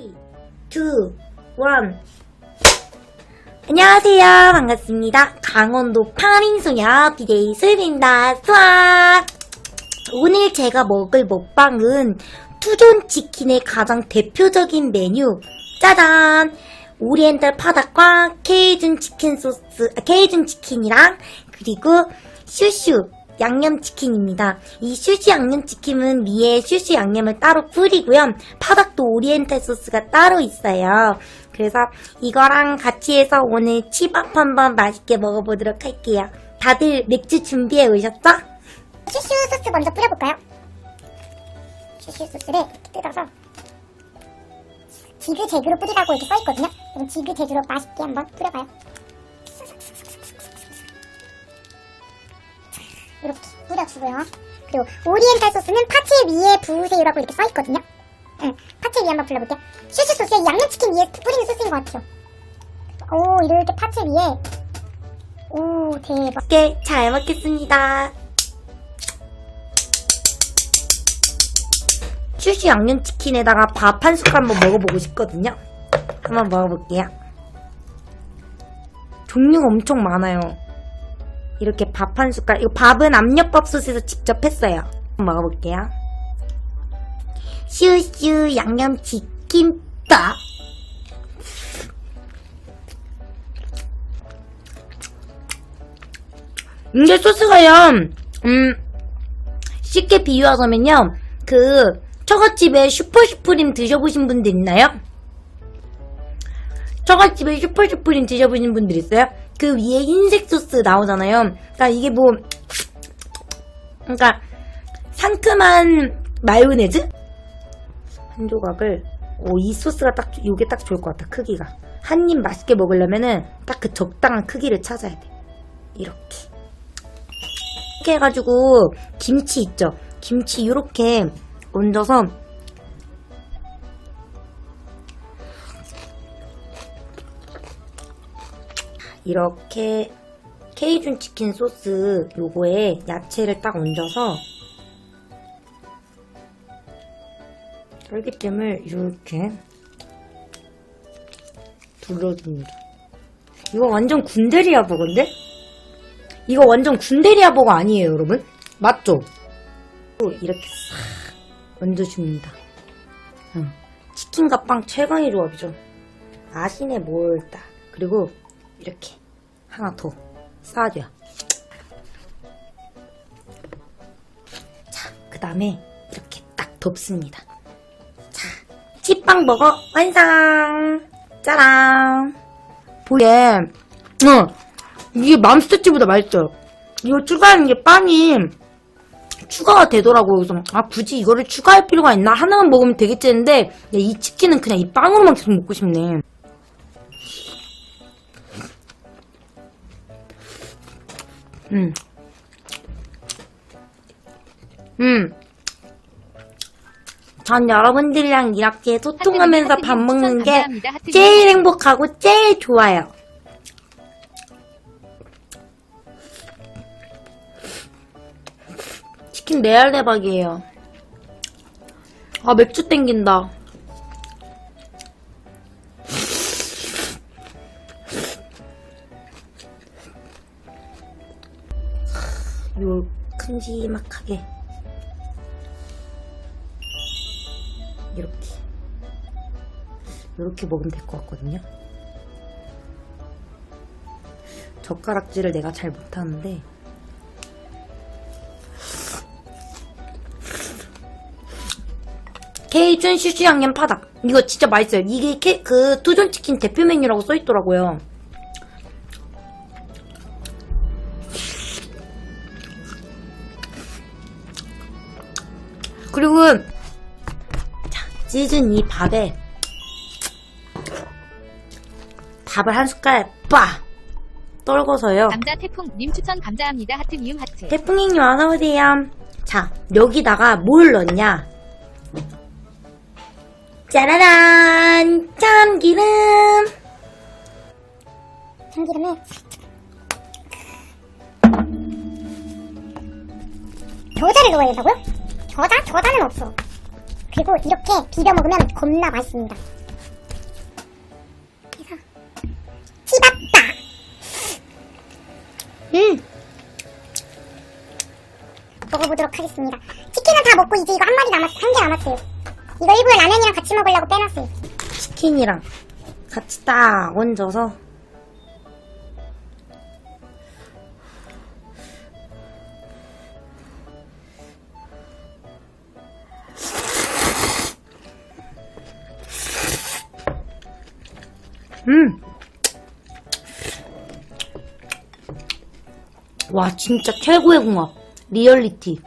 2, 1 안녕하세요. 반갑습니다. 강원도 파밍소녀 BJ 수입입니다. 수아! 오늘 제가 먹을 먹방은 투존 치킨의 가장 대표적인 메뉴 짜잔! 오리엔탈 파닭과 케이준 치킨 소스, 아, 케이준 치킨이랑 그리고 슈슈 양념치킨입니다. 이 슈슈 양념치킨은 위에 슈슈 양념을 따로 뿌리고요. 파닭도 오리엔탈 소스가 따로 있어요. 그래서 이거랑 같이 해서 오늘 치밥 한번 맛있게 먹어보도록 할게요. 다들 맥주 준비해 오셨죠? 슈슈 소스 먼저 뿌려볼까요? 슈슈 소스를 이렇게 뜯어서 지그재그로 뿌리라고 이렇게 써있거든요. 지그재그로 맛있게 한번 뿌려봐요. 뿌려주고요. 그리고 오리엔탈 소스는 파채 위에 부으세요라고 이렇게 써있거든요. 응, 파채 위에 한번 불러볼게요. 슈슈 소스에 양념치킨 위에 뿌리는 소스인 것 같아요. 오, 이렇게 파채 위에. 오, 대박. 맛있게 잘 먹겠습니다. 슈슈 양념치킨에다가 밥 한 숟갈 한번 먹어보고 싶거든요. 한번 먹어볼게요. 종류가 엄청 많아요. 이렇게 밥 한 숟갈. 이거 밥은 압력밥솥에서 직접 했어요. 먹어볼게요. 슈슈 양념 치킨밥. 이게 소스가요, 음, 쉽게 비유하자면요, 그, 처갓집에 슈퍼슈프림 드셔보신 분들 있나요? 처갓집에 슈퍼슈프림 드셔보신 분들 있어요? 그 위에 흰색 소스 나오잖아요. 그러니까 이게 뭐, 그러니까 상큼한 마요네즈? 한 조각을, 오, 이 소스가 딱, 요게 딱 좋을 것 같아, 크기가. 한 입 맛있게 먹으려면은 딱 그 적당한 크기를 찾아야 돼. 이렇게. 이렇게 해가지고 김치 있죠? 김치 이렇게 얹어서 이렇게 케이준 치킨 소스 요거에 야채를 딱 얹어서 딸기잼을 이렇게 둘러줍니다. 이거 완전 군대리아 버거인데? 이거 완전 군대리아 버거 아니에요, 여러분? 맞죠? 이렇게 싹 얹어줍니다. 응. 치킨과 빵 최강의 조합이죠. 아시네 뭘다. 그리고 이렇게 하나 더 쌓아줘요. 자, 그 다음에 이렇게 딱 덮습니다. 자, 치빵 버거 완성! 짜란! 보게, 어, 이게 맘스터치보다 맛있어요. 이거 추가하는 게 빵이 추가가 되더라고요. 그래서 아 굳이 이거를 추가할 필요가 있나 하나만 먹으면 되겠지 했는데 야, 이 치킨은 그냥 이 빵으로만 계속 먹고 싶네. 음. 음. 전 여러분들이랑 이렇게 소통하면서 밥 먹는 게 제일 행복하고 제일 좋아요. 치킨 레알 대박이에요. 아, 맥주 땡긴다. 큼지막하게 이렇게 이렇게 먹으면 될 것 같거든요. 젓가락질을 내가 잘 못하는데 케이준 슈슈 양념 파닭. 이거 진짜 맛있어요. 이게 케, 그 투존 치킨 대표 메뉴라고 써있더라고요. 그리고 자, 찢은 이 밥에 밥을 한 숟갈 빠 떨궈서요. 감자 태풍님 추천 감사합니다. 하트 미음 하트. 태풍이님 어서 오세요. 자, 여기다가 뭘 넣냐? 짜라란! 참기름! 참기름을 겨자를 넣어야 된다고요? 저자? 저자는 없어. 그리고 이렇게 비벼 먹으면 겁나 맛있습니다. 그래서 티밥다. 음. 먹어보도록 하겠습니다. 치킨은 다 먹고 이제 이거 한 마리 남았어, 한 개 남았어요. 이거 일부러 라면이랑 같이 먹으려고 빼놨어요. 치킨이랑 같이 딱 얹어서 음. 와, 진짜 최고의 궁합. 리얼리티.